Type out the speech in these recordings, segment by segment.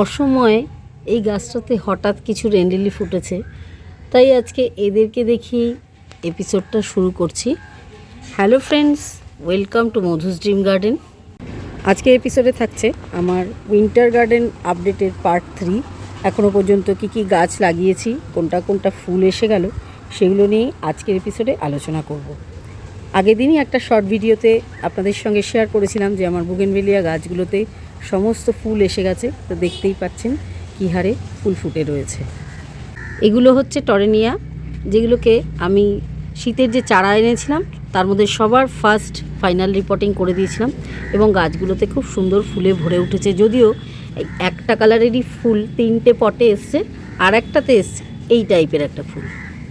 অসময়ে এই গাছটাতে হঠাৎ কিছু রেন্ডেলি ফুটেছে তাই আজকে এদেরকে দেখিয়েই এপিসোডটা শুরু করছি। Hello friends welcome to Madhu's dream garden আজকের এপিসোডে থাকছে আমার উইন্টার গার্ডেন আপডেটের পার্ট থ্রি এখনও পর্যন্ত কি কি গাছ লাগিয়েছি, কোনটা কোনটা ফুল এসে গেল, সেগুলো নিয়েই আজকের এপিসোডে আলোচনা করব। আগের দিনই একটা শর্ট ভিডিওতে আপনাদের সঙ্গে শেয়ার করেছিলাম যে আমার বুগেনভেলিয়া গাছগুলোতে সমস্ত ফুল এসে গেছে, তো দেখতেই পাচ্ছেন কী হারে ফুল ফুটে রয়েছে। এগুলো হচ্ছে টরেনিয়া, যেগুলোকে আমি শীতের যে চারা এনেছিলাম, তার মধ্যে সবার ফার্স্ট ফাইনাল রিপোর্টিং করে দিয়েছিলাম এবং গাছগুলোতে খুব সুন্দর ফুলে ভরে উঠেছে। যদিও একটা কালারেরই ফুল তিনটে পটে এসছে, আর একটাতে এসছে এই টাইপের একটা ফুল।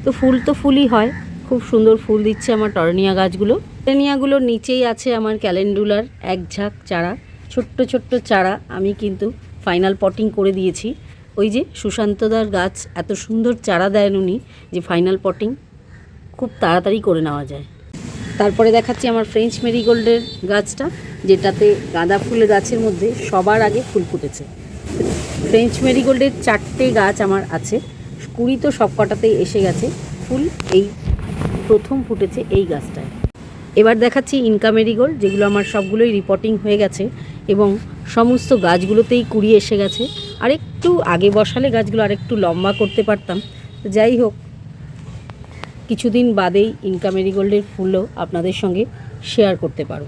তো ফুল তো ফুলই হয়, খুব সুন্দর ফুল দিচ্ছে আমার টরেনিয়া গাছগুলো। টরেনিয়াগুলোর নিচেই আছে আমার ক্যালেন্ডুলার এক ঝাঁক চারা। ছোট্ট ছোট্ট চারা আমি কিন্তু ফাইনাল পটিং করে দিয়েছি। ওই যে সুশান্তদার গাছ এত সুন্দর চারা দেন উনি যে ফাইনাল পটিং খুব তাড়াতাড়ি করে নেওয়া যায়। তারপরে দেখাচ্ছি আমার ফ্রেঞ্চ মেরিগোল্ডের গাছটা, যেটাতে গাঁদা ফুল গাছের মধ্যে সবার আগে ফুল ফুটেছে। ফ্রেঞ্চ মেরিগোল্ডের চারটে গাছ আমার আছে, কুড়ি তো সব কটাতেই এসে গেছে, ফুল এই প্রথম ফুটেছে এই গাছটায়। এবার দেখাচ্ছি ইনকা মেরিগোল্ড যেগুলো আমার সবগুলোই রিপোর্টিং হয়ে গেছে। এবং সমস্ত গাছগুলোতেই কুড়ি এসে গেছে। আর একটু আগে বসালে গাছগুলো আর একটু লম্বা করতে পারতাম। যাই হোক, কিছুদিন বাদেই ইনকা মেরিগোল্ডের ফুলও আপনাদের সঙ্গে শেয়ার করতে পারব।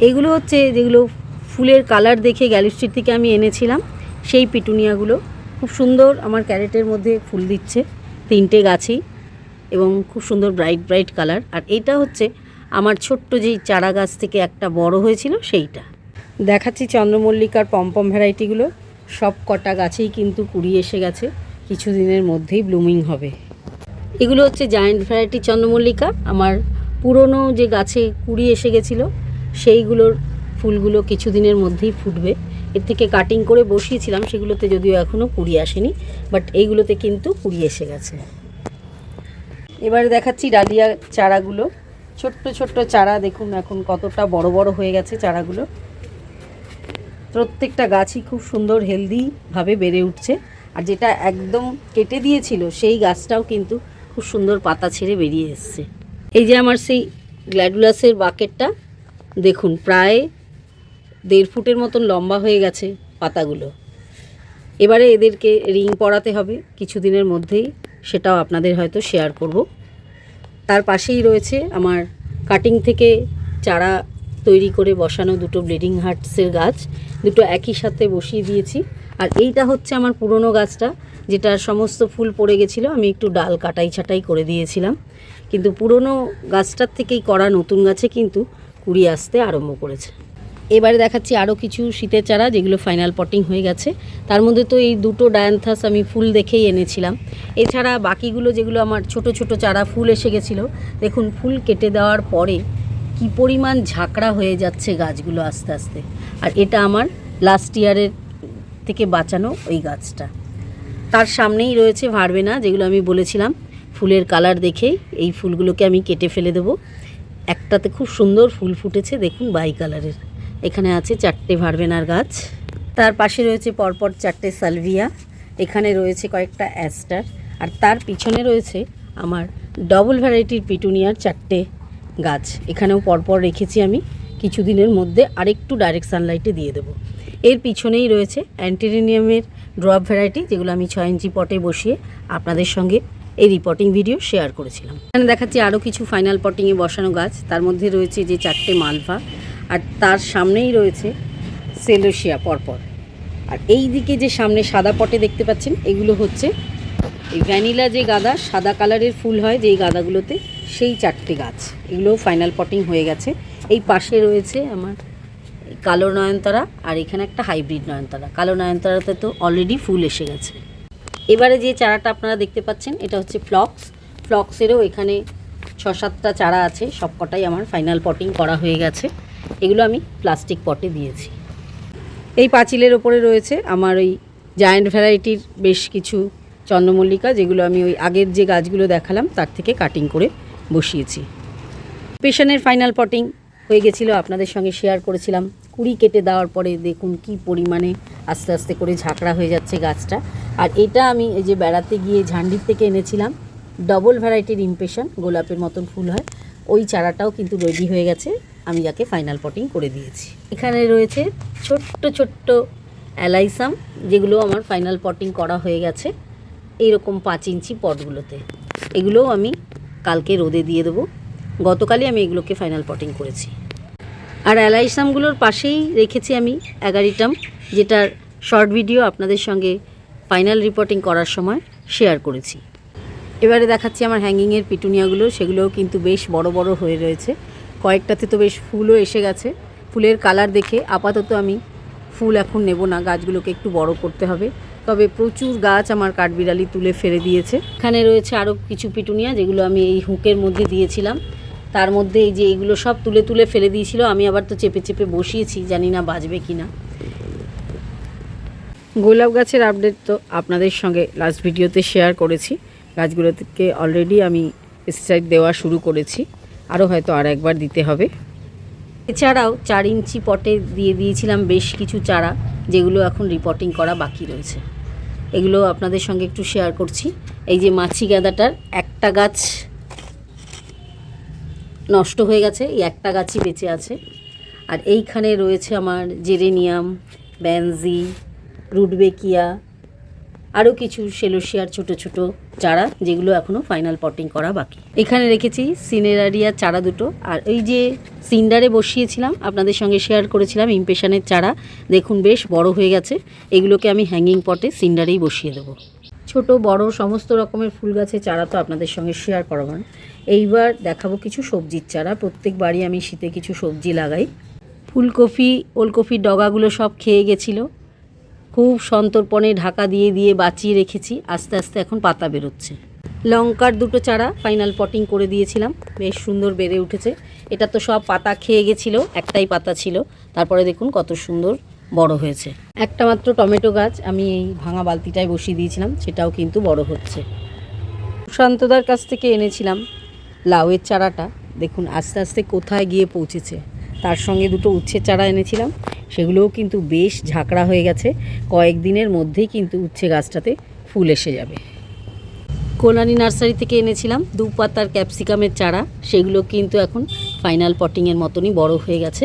এগুলো হচ্ছে যেগুলো ফুলের কালার দেখে গ্যালিস্ট্রিট থেকে আমি এনেছিলাম। সেই পিটুনিয়াগুলো। খুব সুন্দর আমার ক্যারেটের মধ্যে ফুল দিচ্ছে তিনটে গাছেই এবং খুব সুন্দর ব্রাইট ব্রাইট কালার আর এটা হচ্ছে আমার ছোট্ট যেই চারা গাছ থেকে একটা বড় হয়েছিল সেইটা। দেখাচ্ছি চন্দ্রমল্লিকার পম্পম ভ্যারাইটিগুলো। সব কটা গাছেই কিন্তু কুড়ি এসে গেছে। কিছুদিনের মধ্যেই ব্লুমিং হবে। এগুলো হচ্ছে জায়েন্ট ভ্যারাইটি চন্দ্রমল্লিকা। আমার পুরনো যে গাছে কুড়ি এসে গেছিল, সেইগুলোর ফুলগুলো কিছুদিনের মধ্যেই ফুটবে। এর থেকে কাটিং করে বসিয়েছিলাম, সেগুলোতে যদিও এখনও কুড়ি আসেনি, বাট এইগুলোতে কিন্তু কুড়ি এসে গেছে। এবারে দেখাচ্ছি ডালিয়া চারাগুলো। ছোট্ট ছোট্ট চারা, দেখুন এখন কতটা বড় বড় হয়ে গেছে চারাগুলো। প্রত্যেকটা গাছই খুব সুন্দর হেলদিভাবে বেড়ে উঠছে। আর যেটা একদম কেটে দিয়েছিল, সেই গাছটাও কিন্তু খুব সুন্দর পাতা ছেড়ে বেরিয়ে এসছে। এই যে আমার সেই গ্ল্যাডুলাসের বাকেটটা, দেখুন, প্রায় দেড় ফুটের মতন লম্বা হয়ে গেছে পাতাগুলো। এবারে এদেরকে রিং পরাতে হবে, কিছুদিনের মধ্যেই সেটাও আপনাদের হয়তো শেয়ার করব। তার পাশেই রয়েছে আমার কাটিং থেকে চারা তৈরি করে বসানো দুটো ব্লিডিং হার্টসের গাছ, দুটো একই সাথে বসিয়ে দিয়েছি। আর এইটা হচ্ছে আমার পুরনো গাছটা, যেটার সমস্ত ফুল পড়ে গেছিল, আমি একটু ডাল কাটাই ছাটাই করে দিয়েছিলাম। কিন্তু পুরনো গাছটার থেকেই করা নতুন গাছে কিন্তু কুড়ি আসতে আরম্ভ করেছে। এবারে দেখাচ্ছি আরও কিছু শীতের চারা, যেগুলো ফাইনাল পটিং হয়ে গেছে। তার মধ্যে তো এই দুটো ডায়ান্থাস আমি ফুল দেখেই এনেছিলাম। এছাড়া বাকিগুলো যেগুলো আমার ছোট ছোট চারা, ফুল এসে গেছিল, দেখুন, ফুল কেটে দেওয়ার পরে কি পরিমাণ ঝাঁকড়া হয়ে যাচ্ছে গাছগুলো আস্তে আস্তে। আর এটা আমার লাস্ট ইয়ারের থেকে বাঁচানো ওই গাছটা। তার সামনেই রয়েছে ভারবেনা যেগুলো আমি বলেছিলাম, ফুলের কালার দেখেই এই ফুলগুলোকে আমি কেটে ফেলে দেবো। একটাতে খুব সুন্দর ফুল ফুটেছে, দেখুন বাই কালারের এখানে আছে চারটে ভারবেনার গাছ। তার পাশে রয়েছে পরপর চারটে সালভিয়া। এখানে রয়েছে কয়েকটা অ্যাস্টার। আর তার পিছনে রয়েছে আমার ডবল ভ্যারাইটির পিটুনিয়ার চারটে গাছ। এখানেও পরপর রেখেছি আমি। কিছুদিনের মধ্যে আরেকটু ডাইরেক্ট সানলাইটে দিয়ে দেবো। এর পিছনেই রয়েছে অ্যান্টিরিনিয়ামের ড্রপ ভ্যারাইটি যেগুলো আমি ছয় ইঞ্চি পটে বসিয়ে আপনাদের সঙ্গে এই রিপোর্টিং ভিডিও শেয়ার করেছিলাম। এখানে দেখাচ্ছি আরও কিছু ফাইনাল পটিংয়ে বসানো গাছ। তার মধ্যে রয়েছে যে চারটে মালভা আর তার সামনেই রয়েছে সেলোসিয়া পরপর। আর এই দিকে যে সামনে সাদা পটে দেখতে পাচ্ছেন, এগুলো হচ্ছে এই ভ্যানিলা যে গাদা, সাদা কালারের ফুল হয় যেই গাদাগুলোতে সেই চারটে গাছ এগুলো ফাইনাল পটিং হয়ে গেছে। এই পাশে রয়েছে আমার কালো নয়নতারা আর এখানে একটা হাইব্রিড নয়নতারা। কালো নয়নতারাতে তো অলরেডি ফুল এসে গেছে। এবারে যে চারাটা আপনারা দেখতে পাচ্ছেন, এটা হচ্ছে ফ্লক্স। ফ্লক্সেরও এখানে ছ সাতটা চারা আছে, সবকটাই আমার ফাইনাল পটিং করা হয়ে গেছে। এগুলো আমি প্লাস্টিক পটে দিয়েছি। এই পাঁচিলের ওপরে রয়েছে আমার ওই জায়ান্ট ভ্যারাইটির বেশ কিছু চন্দ্রমল্লিকা, যেগুলো আমি ওই আগের যে গাছগুলো দেখালাম, তার থেকে কাটিং করে বসিয়েছি। পেশনের ফাইনাল পটিং হয়ে গেছিল, আপনাদের সঙ্গে শেয়ার করেছিলাম। কুড়ি কেটে দেওয়ার পরে দেখুন কি পরিমাণে আস্তে আস্তে করে ঝাঁকড়া হয়ে যাচ্ছে গাছটা। আর এটা আমি এই যে বেড়াতে গিয়ে ঝান্ডির থেকে এনেছিলাম ডবল ভ্যারাইটির ইমপেশন গোলাপের মতন ফুল হয়। ওই চারাটাও কিন্তু রেডি হয়ে গেছে, আমি যাকে ফাইনাল পটিং করে দিয়েছি। এখানে রয়েছে ছোট্ট ছোট্ট অ্যালাইসাম যেগুলো আমার ফাইনাল পটিং করা হয়ে গেছে, এইরকম পাঁচ ইঞ্চি পটগুলোতে। এগুলোও আমি কালকে রোদে দিয়ে দেবো। গতকালই আমি এগুলোকে ফাইনাল পটিং করেছি। আর অ্যালাইসামগুলোর পাশেই রেখেছি আমি অ্যাগারিটাম যেটার শর্ট ভিডিও আপনাদের সঙ্গে ফাইনাল রিপোর্টিং করার সময় শেয়ার করেছি। এবারে দেখাচ্ছি আমার হ্যাঙ্গিংয়ের পিটুনিয়াগুলো, সেগুলোও কিন্তু বেশ বড় বড় হয়ে রয়েছে। কয়েকটাতে তো বেশ ফুলও এসে গেছে। ফুলের কালার দেখে আপাতত আমি ফুল এখন নেব না, গাছগুলোকে একটু বড় করতে হবে। তবে প্রচুর গাছ আমার কাঠবিড়ালি তুলে ফেলে দিয়েছে। এখানে রয়েছে আরও কিছু পিটুনিয়া যেগুলো আমি এই হুঁকের মধ্যে দিয়েছিলাম। তার মধ্যে এই যে এগুলো সব তুলে তুলে ফেলে দিয়েছিল, আমি আবার তো চেপে চেপে বসিয়েছি, জানি না বাজবে কি না গোলাপ গাছের আপডেট তো আপনাদের সঙ্গে লাস্ট ভিডিওতে শেয়ার করেছি। গাছগুলোকে অলরেডি আমি পেস্টিসাইড দেওয়া শুরু করেছি। আরও হয়তো আর একবার দিতে হবে। এছাড়াও চার ইঞ্চি পটে দিয়ে দিয়েছিলাম বেশ কিছু চারা, যেগুলো এখন রিপোর্টিং করা বাকি রয়েছে। এগুলো আপনাদের সঙ্গে একটু শেয়ার করছি। এই যে মাছি গাঁদাটার একটা গাছ নষ্ট হয়ে গেছে, এই একটা গাছই বেঁচে আছে। আর এইখানে রয়েছে আমার জেরেনিয়াম, ব্যানজি রুটবেকিয়া আরও কিছু সেলোসিয়ার ছোট ছোট চারা, যেগুলো এখনও ফাইনাল পটিং করা বাকি। এখানে রেখেছি সিনেরারিয়ার চারা দুটো। আর এই যে সিন্ডারে বসিয়েছিলাম, আপনাদের সঙ্গে শেয়ার করেছিলাম ইমপেশনের চারা। দেখুন, বেশ বড় হয়ে গেছে। এগুলোকে আমি হ্যাঙ্গিং পটে সিন্ডারেই বসিয়ে দেবো। ছোট, বড়, সমস্ত রকমের ফুল গাছের চারা তো আপনাদের সঙ্গে শেয়ার করাবার এইবার দেখাবো কিছু সবজির চারা। প্রত্যেক বাড়ি আমি শীতে কিছু সবজি লাগাই। ফুলকপি, ওলকপির ডগাগুলো সব খেয়ে গেছিল। খুব সন্তর্পণে ঢাকা দিয়ে দিয়ে বাঁচিয়ে রেখেছি। আস্তে আস্তে এখন পাতা বেরোচ্ছে। লঙ্কার দুটো চারা ফাইনাল পটিং করে দিয়েছিলাম। বেশ সুন্দর বেড়ে উঠেছে। এটা তো সব পাতা খেয়ে গেছিল, একটাই পাতা ছিল। তারপরে দেখুন কত সুন্দর বড় হয়েছে। একটা মাত্র টমেটো গাছ আমি এই ভাঙা বালতিটায় বসিয়ে দিয়েছিলাম, সেটাও কিন্তু বড় হচ্ছে। সুশান্তদার কাছ থেকে এনেছিলাম লাউয়ের চারাটা। দেখুন আস্তে আস্তে কোথায় গিয়ে পৌঁছেছে। তার সঙ্গে দুটো উচ্ছের চারা এনেছিলাম। সেগুলোও কিন্তু বেশ ঝাঁকড়া হয়ে গেছে। কয়েকদিনের মধ্যেই কিন্তু উচ্ছে গাছটাতে ফুল এসে যাবে। কল্যাণী নার্সারি থেকে এনেছিলাম দু পাতার ক্যাপসিকামের চারা। সেগুলো কিন্তু এখন ফাইনাল পটিংয়ের মতনই বড় হয়ে গেছে।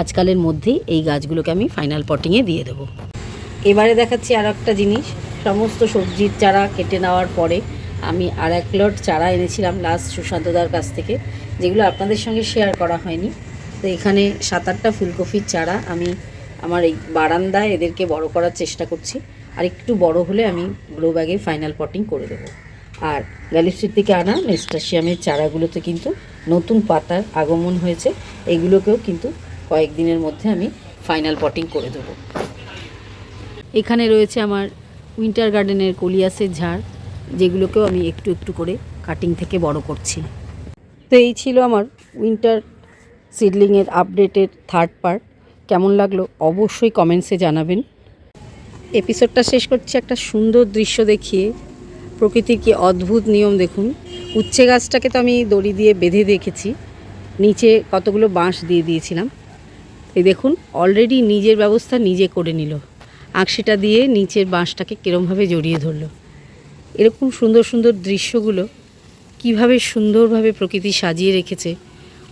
আজকালের মধ্যেই এই গাছগুলোকে আমি ফাইনাল পটিংয়ে দিয়ে দেবো। এবারে দেখাচ্ছি আর একটা জিনিস। সমস্ত সবজির চারা কেটে নেওয়ার পরে আমি আর এক লট চারা এনেছিলাম লাস্ট সুশান্তদার কাছ থেকে। যেগুলো আপনাদের সঙ্গে শেয়ার করা হয়নি। তো এখানে সাত আটটা ফুলকপির চারা আমি আমার এই বারান্দায় এদেরকে বড় করার চেষ্টা করছি। আর একটু বড় হলে আমি গ্রো ব্যাগে ফাইনাল পটিং করে দেবো। আর গ্যালিস্ট্রির থেকে আনা নেস্টাশিয়ামের চারাগুলোতে কিন্তু নতুন পাতার আগমন হয়েছে। এগুলোকেও কিন্তু কয়েকদিনের মধ্যে আমি ফাইনাল পটিং করে দেবো। এখানে রয়েছে আমার উইন্টার গার্ডেনের কলিয়াসের ঝাড়, যেগুলোকেও আমি একটু একটু করে কাটিং থেকে বড় করছি। তো এই ছিল আমার উইন্টার সিডলিংয়ের আপডেটের থার্ড পার্ট। কেমন লাগল অবশ্যই কমেন্টসে জানাবেন। এপিসোডটা শেষ করছি একটা সুন্দর দৃশ্য দেখিয়ে। প্রকৃতির কি অদ্ভুত নিয়ম দেখুন। উচ্ছে গাছটাকে তো আমি দড়ি দিয়ে বেঁধে দেখেছি। নিচে কতগুলো বাঁশ দিয়ে দিয়েছিলাম। এই দেখুন অলরেডি নিজের ব্যবস্থা নিজে করে নিল। আঁকশিটা দিয়ে নিচের বাঁশটাকে কীরমভাবে জড়িয়ে ধরলো। এরকম সুন্দর সুন্দর দৃশ্যগুলো কীভাবে সুন্দরভাবে প্রকৃতি সাজিয়ে রেখেছে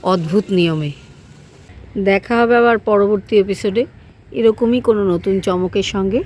অদ্ভুত নিয়মে। দেখা হবে আবার পরবর্তী এপিসোডে এরকমই কোনো নতুন চমকের সঙ্গে।